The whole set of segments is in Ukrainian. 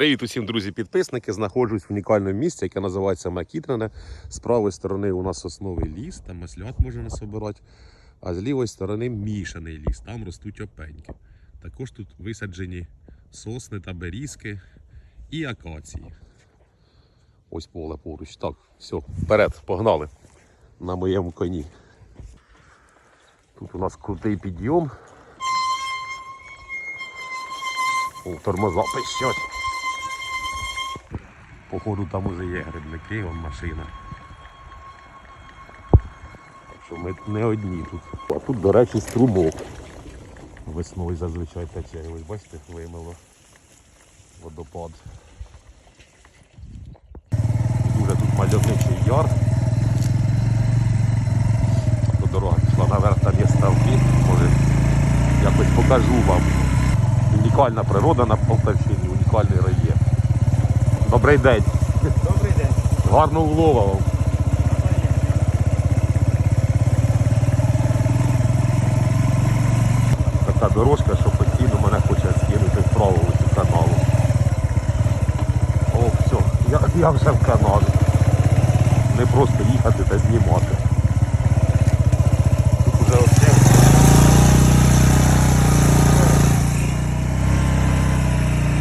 Привіт усім, друзі-підписники. Знаходжусь в унікальному місці, яке називається Макітрене. З правої сторони у нас сосновий ліс, там маслят можна насобирати. А з лівої сторони мішаний ліс, там ростуть опеньки. Також тут висаджені сосни та берізки і акації. Ось поле поруч. Так, все, вперед, погнали на моєму коні. Тут у нас крутий підйом. О, тормоза пищать. Походу там уже є грибники, вон машина. Так що ми не одні тут. А тут, до речі, струмок. Весною зазвичай тече. Ось бачите, вимило водопад. Дуже тут мальовничий яр. То дорога пішла наверх, там є ставки. Може якось покажу вам. Унікальна природа на Полтавщині, унікальний рельєф. Добрий день. Добрий день. Гарного улова. Така дорожка, що постійно мене хоче скинути вправо в цю каналу. О, все, я, я вже в каналі. Не просто їхати та знімати. Тут уже оце.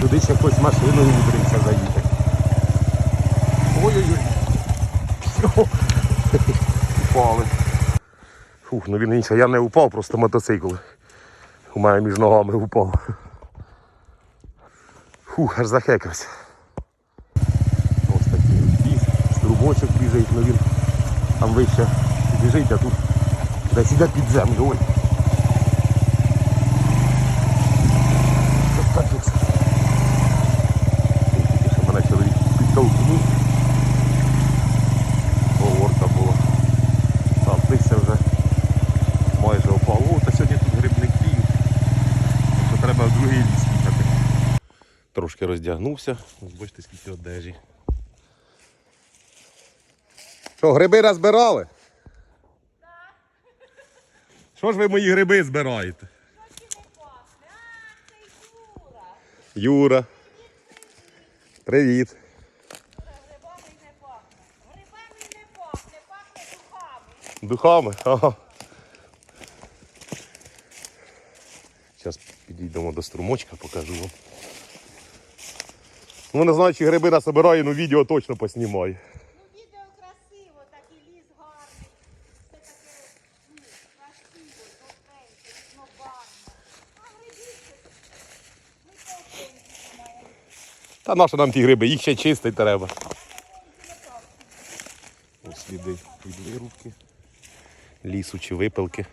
Туди ще хтось машиною умудрився заїхати. Ой-ой-ой. Упали. Фух, ну він інше, я не упав, просто мотоцикл. У мене між ногами упав. Фух, аж захекався. Ось такий ліс, струмочок біжить, ну він там вище біжить, а тут десь іде під землю. Ой. Це капець. Тільки що мене чоловік підтолкнув. Говорка була. Так, листя вже майже опало. О, та сьогодні тут грибник кліють. Так що треба в другий ліс їхати. Трошки роздягнувся. Ось бачите, скільки одежі. Що, гриби розбирали? Що ж ви мої гриби збираєте? Юра. Привіт. Грибами не пахне. Грибами не пахне, пахне духами. Духами? Ага. Зараз підійдемо до струмочка, покажу вам. Ну не знаю, чи гриби насобираю, але відео точно поснімаю. Ну, відео красиво, такий ліс гарний. Все таке ну, красиво, товстеньке, різнобарвне. А грибіться, ми товстенькі маємо. Та нащо нам ті гриби? Їх ще чистити треба. Ось сліди від вирубки, лісу чи випилки.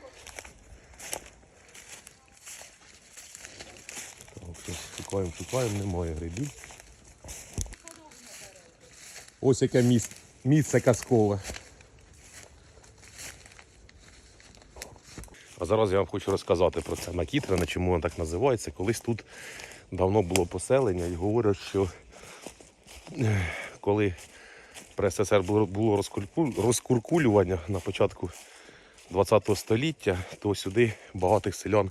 Так, щось шукаємо, шукаємо, немає грибів. Ось яке місце, місце казкове. А зараз я вам хочу розказати про це Макітрене, чому воно так називається. Колись тут давно було поселення і говорять, що коли при СССР було розкуркулювання на початку ХХ століття, то сюди багатих селян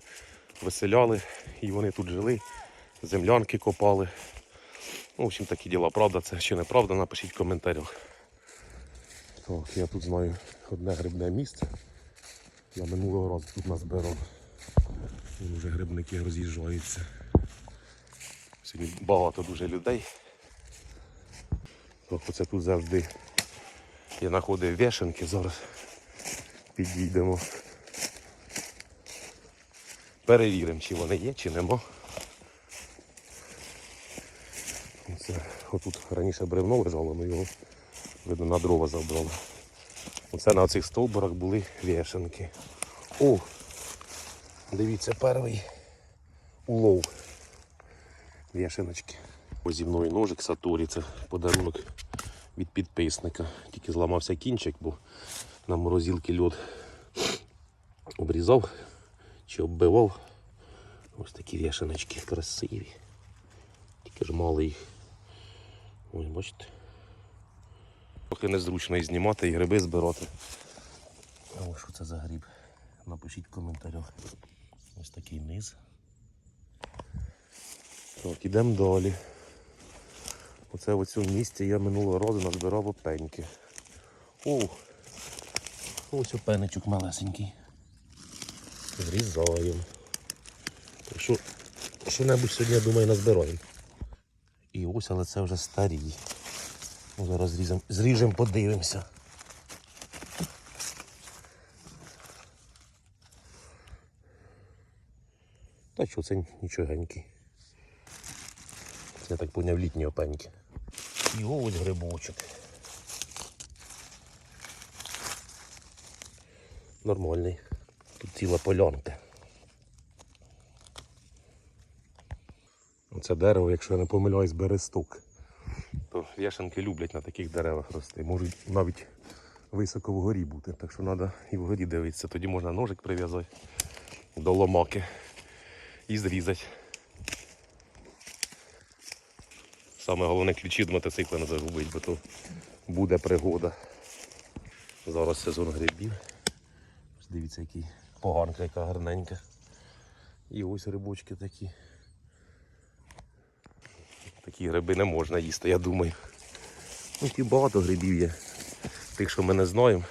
виселяли і вони тут жили, землянки копали. Ну, в общем, такі діла. Правда це чи неправда, напишіть в коментарях. Так, я тут знаю одне грибне місце. Я минулого разу тут назбирав. Вон вже грибники роз'їжджаються. Сьогодні багато дуже людей. Так, оце тут завжди я знаходив вішенки, зараз підійдемо. Перевіримо, чи вони є, чи нема. Оце, отут раніше бревно лежало, але його видно на дрова забрали. Оце на цих стовбурах були вішенки. О! Дивіться, перший улов. Вішеночки. Ось зі мною ножик Саторі, це подарунок від підписника. Тільки зламався кінчик, бо на морозилки льод обрізав чи оббивав. Ось такі вішеночки красиві. Тільки ж мало їх. Ось бачите. Трохи незручно і знімати, і гриби збирати. А ось що це за гриб? Напишіть в коментарях. Ось такий низ. Так, ідемо далі. Оце в цьому місці я минулого разу назбирав опеньки. О, ось опенечок малесенький. Зрізаємо. Так що, що-небудь сьогодні, я думаю, назбираємо. І ось, але це вже старі. Ну, зараз зріжемо, зріжемо, подивимося. Та що, це нічогенький. Я так поняв літні опеньки. І ось грибочок. Нормальний. Тут ціла полянка. Оце дерево, якщо я не помиляюсь, бересток. То вішанки люблять на таких деревах рости. Можуть навіть високо вгорі бути. Так що треба і вгорі дивитися. Тоді можна ножик прив'язати до ломаки і зрізати. Саме головне ключі від мотоцикла не загубить, бо то буде пригода. Зараз сезон грибів. Дивіться, який поганка, яка гарненька. І ось грибочки такі. Такі гриби не можна їсти, я думаю. Ну, ті багато грибів є. Тих, що ми не знаємо.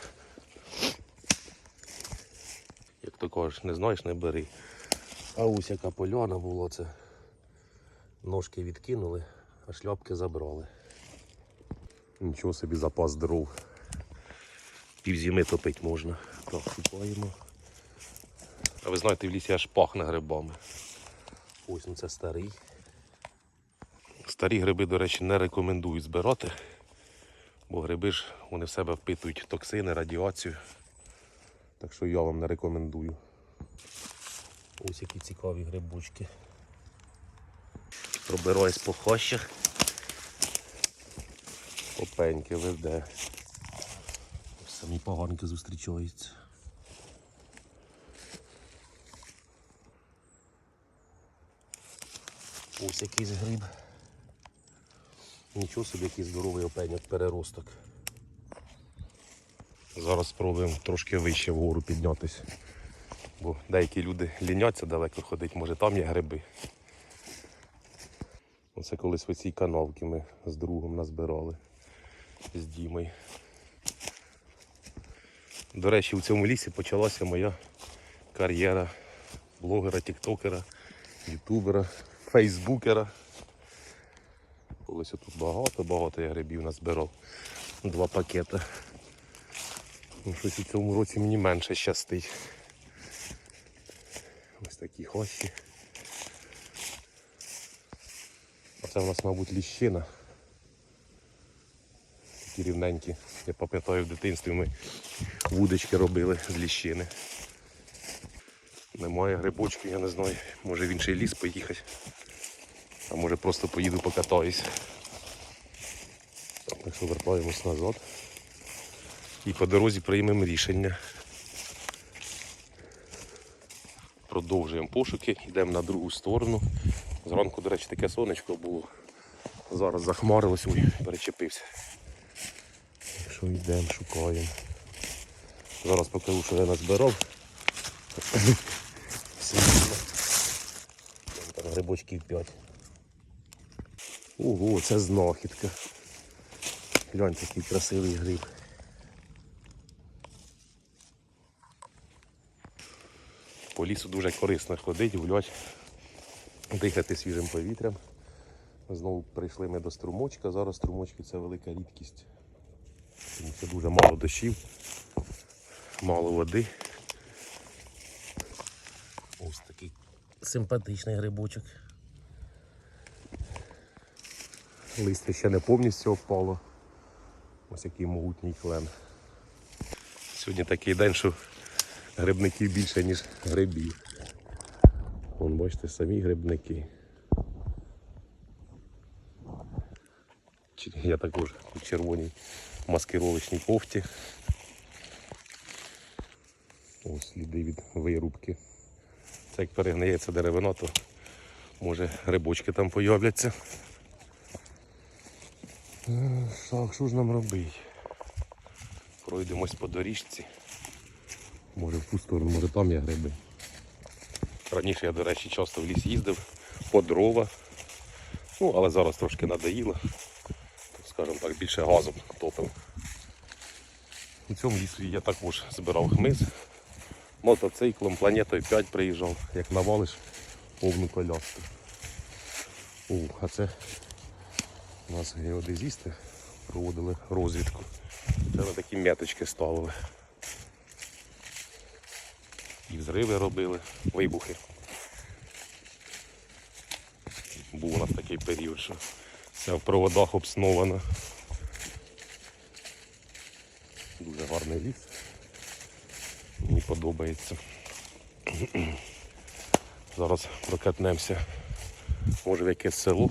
Як то кажеш, не знаєш, не бери. А ось яка поляна була, це ножки відкинули, а шляпки забрали. Нічого собі запас дров. Пів зими топить можна. Так, купаємо. А ви знаєте, в лісі аж пахне грибами. Ось ну це старий. Старі гриби, до речі, не рекомендують збирати, бо гриби ж вони в себе впитують токсини, радіацію. Так що я вам не рекомендую. Ось які цікаві грибочки. Пробираюсь по хащах. Опеньки веде. Самі поганки зустрічаються. Ось якийсь гриб. Нічого собі, який здоровий опеньок переросток. Зараз спробуємо трошки вище вгору піднятися. Бо деякі люди ліняться далеко ходити, може там є гриби. Оце колись в цій канавці ми з другом назбирали з Дімою. До речі, у цьому лісі почалася моя кар'єра блогера, тіктокера, ютубера, фейсбукера. Колись тут багато-багато я грибів назбирав. Два пакети. Ну, щось у цьому році мені менше щастить. Ось такі хощі. А це в нас, мабуть, ліщина. Такі рівненькі. Я пам'ятаю в дитинстві ми вудочки робили з ліщини. Немає грибочків, я не знаю. Може в інший ліс поїхати. А може просто поїду покатаюсь. Так вертаємось назад. І по дорозі приймемо рішення. Продовжуємо пошуки, йдемо на другу сторону. Зранку, до речі, таке сонечко було. Зараз захмарилось, ой, перечепився. Що йдемо, шукаємо. Зараз покажу, що я назбирав. Там грибочків 5. Ого, це знахідка. Гляньте, який красивий гриб. По лісу дуже корисно ходити, гуляти, дихати свіжим повітрям. Знову прийшли ми до струмочка. Зараз струмочки це велика рідкість. Тому що дуже мало дощів, мало води. Ось такий симпатичний грибочок. Листя ще не повністю опало. Ось який могутній клен. Сьогодні такий день, що грибників більше, ніж грибів. Вон бачите, самі грибники. Я також у червоній маскировочній кофті. Ось сліди від вирубки. Це як перегниється деревина, то може грибочки там появляться. Так, що ж нам робити? Пройдемось по доріжці. Може в ту сторону, може там є гриби. Раніше я, до речі, часто в ліс їздив по дрова. Ну, Ну, але зараз трошки надоїло. Скажімо так, більше газом топив. У цьому лісі я також збирав хмиз. Мотоциклом, планетою 5 приїжджав, як навалиш повну коляску. О, а це у нас геодезісти проводили розвідку. Це на такі меточки ставили. І взриви робили, вибухи. Був у нас такий період, що все в проводах обсновано. Дуже гарний ліс. Мені подобається. Зараз прокатнемося. Може в якесь село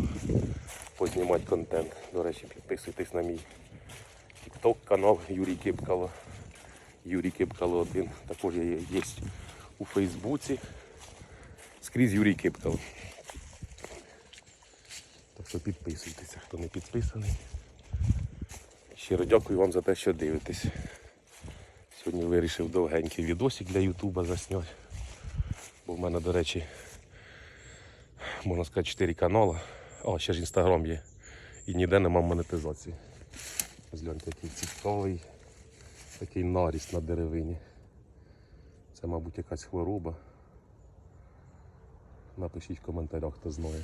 познімати контент. До речі, підписуйтесь на мій TikTok канал Юрій Кипкало. Юрій Кипкало 1. Також я є у Фейсбуці. Скрізь Юрій Кипкало. Так що підписуйтеся, хто не підписаний. Щиро дякую вам за те, що дивитесь. Сьогодні вирішив довгенький відосик для Ютуба засняти. Бо в мене, до речі, можна сказати, 4 канали. А, ще ж інстаграм є. І ніде нема монетизації. Ось гляньте, який цікавий такий наріст на деревині. Це, мабуть, якась хвороба. Напишіть в коментарях, хто знає.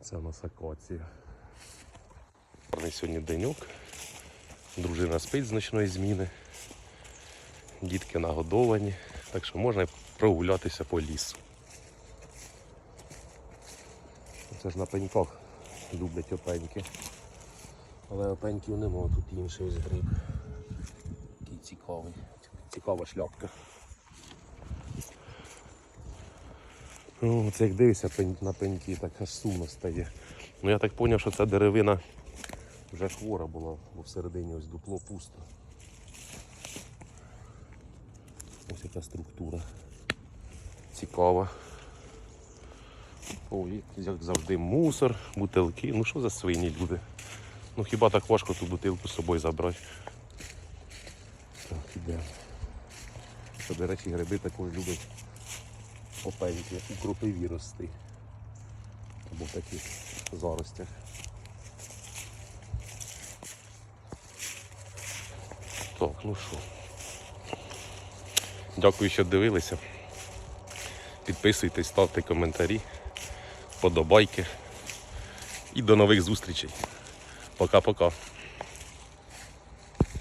Це у нас акація. Гарний сьогодні деньок. Дружина спить з ночної зміни. Дітки нагодовані. Так що можна прогулятися по лісу. Це ж на пеньках люблять опеньки. Але опеньків нема, тут інший ось гриб. Такий цікавий. Цікава шляпка. Ну, це як дивишся на пеньки, так аж сумно стає. Ну я так зрозумів, що ця деревина вже хвора була, бо всередині ось дупло пусто. Ось яка структура. Цікава. Ой, як завжди, мусор, бутилки. Ну що за свині люди? Ну хіба так важко ту бутилку з собою забрати? Так, ідемо. Що, до речі, гриби також люблять опеньки у кропиві рости. Або в таких заростях. Так, ну що. Дякую, що дивилися. Підписуйтесь, ставте коментарі, подобайки. І до нових зустрічей. Пока-пока.